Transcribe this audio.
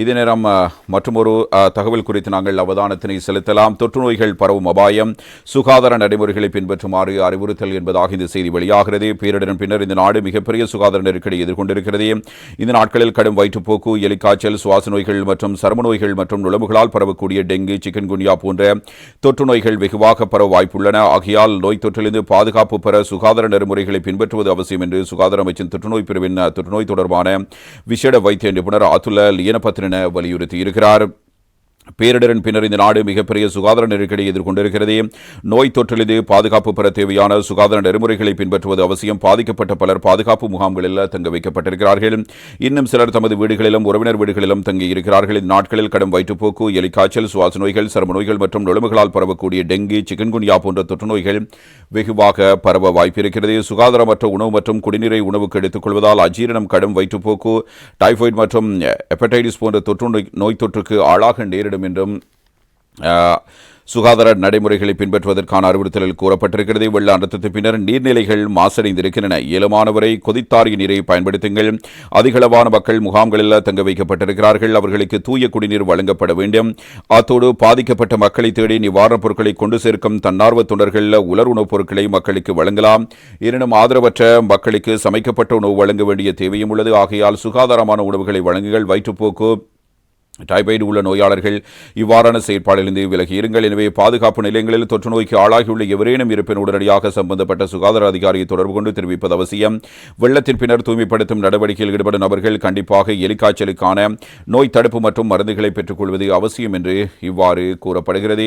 இதே நேரம் மற்றொரு தகவல் குறித்து நாங்கள் அவதானத்தினை செலுத்தலாம். தொற்று நோய்கள் பரவும் அபாயம் சுகாதார நடைமுறைகளை பின்பற்றுமாறு அறிவுறுத்தல் என்பதாக இந்த செய்தி வெளியாகிறது. பேரிடரின் பின்னர் இந்த நாடு மிகப்பெரிய சுகாதார நெருக்கடி எதிர்கொண்டிருக்கிறது. இந்த நாட்களில் கடும் வயிற்றுப்போக்கு எலிக்காய்ச்சல் சுவாச நோய்கள் மற்றும் சரும நோய்கள் மற்றும் நுழம்புகளால் பரவக்கூடிய டெங்கு சிக்கன்குன்யா போன்ற தொற்று நோய்கள் வெகுவாக பரவ வாய்ப்புள்ளன. ஆகையால் நோய் தொற்றிலிருந்து பாதுகாப்பு பெற சுகாதார நெறிமுறைகளை பின்பற்றுவது அவசியம் என்று சுகாதார அமைச்சின் தொற்றுநோய் பிரிவின் தொற்றுநோய் தொடர்பான விசேட வைத்திய நிபுணர் ஆத்துல்ல லியனபத்ரன வலியுறுத்தியிருக்கிறார். பேரிடரின் பின்னர் இந்த நாடு மிகப்பெரிய சுகாதார நெருக்கடி எதிர்கொண்டிருக்கிறது. நோய் தொற்றிலிருந்து பாதுகாப்பு பெற தேவையான சுகாதார நெறிமுறைகளை பின்பற்றுவது அவசியம். பாதிக்கப்பட்ட பலர் பாதுகாப்பு முகாம்களில் தங்க வைக்கப்பட்டிருக்கிறார்கள். இன்னும் சிலர் தமது வீடுகளிலும் உறவினர் வீடுகளிலும் தங்கி இருக்கிறார்கள். இந்த நாட்களில் கடும் வயிற்றுப்போக்கு எலிக்காய்ச்சல் சுவாச நோய்கள் சரும நோய்கள் மற்றும் நுழம்புகளால் பரவக்கூடிய டெங்கு சிக்கன்குன்யா போன்ற தொற்று நோய்கள் வெகுவாக பரவ வாய்ப்பிருக்கிறது. சுகாதாரமற்ற உணவு மற்றும் குடிநீரை உணவுக்கு எடுத்துக்கொள்வதால் அஜீரணம் கடும் வயிற்றுப்போக்கு டைபாய்டு மற்றும் ஹெப்படைட்டிஸ் போன்ற தொற்று நோய் நோய் தொற்றுக்கு ஆளாக நேரிடும். என்றும் சுகாதார நடைமுறைகளை பின்பற்றுவதற்கான அறிவுறுத்தலில் கூறப்பட்டிருக்கிறது. வெள்ள அனர்த்தத்தின் பின்னர் நீர்நிலைகள் மாசடைந்திருக்கின்றன. இயலுமானவரை கொதித்தாரிய நீரை பயன்படுத்துங்கள். அதிகளவான மக்கள் முகாம்களில் தங்க வைக்கப்பட்டிருக்கிறார்கள். அவர்களுக்கு தூய குடிநீர் வழங்கப்பட வேண்டும். அத்தோடு பாதிக்கப்பட்ட மக்களை தேடி நிவாரணப் பொருட்களை கொண்டு சேர்க்கும் தன்னார்வ தொண்டர்கள் உலர் உணவுப் பொருட்களை மக்களுக்கு வழங்கலாம். எனினும் ஆதரவற்ற மக்களுக்கு சமைக்கப்பட்ட உணவு வழங்க வேண்டிய தேவையும் உள்ளது. ஆகையால் சுகாதாரமான உணவுகளை வழங்குங்கள். வயிற்றுப்போக்கு டைபாய்டு உள்ள நோயாளர்கள் இவ்வாறான செயற்பாடிலிருந்து விலகி இருங்கள். எனவே பாதுகாப்பு நிலையங்களில் தொற்று நோய்க்கு ஆளாகியுள்ள எவரேனும் இருப்பின் உடனடியாக சம்பந்தப்பட்ட சுகாதார அதிகாரியை தொடர்பு கொண்டு தெரிவிப்பது அவசியம். வெள்ளத்தின் பின்னர் தூய்மைப்படுத்தும் நடவடிக்கையில் ஈடுபடும் நபர்கள் கண்டிப்பாக எலிக்காய்ச்சலுக்கான நோய் தடுப்பு மற்றும் மருந்துகளை பெற்றுக்கொள்வது அவசியம் என்று இவ்வாறு கூறப்படுகிறது.